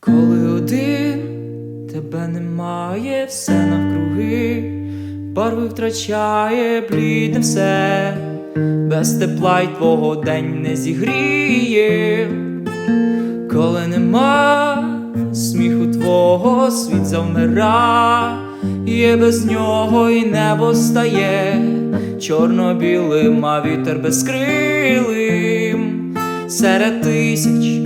Коли один тебе немає, все навкруги, барви втрачає, блідне все, без тепла й твого день не зігріє, коли нема сміху твого, світ завмира, є без нього і небо стає, чорно-білим, а вітер безкрилим, серед тисяч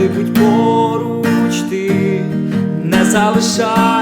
Завжди будь поруч ти, не залишай.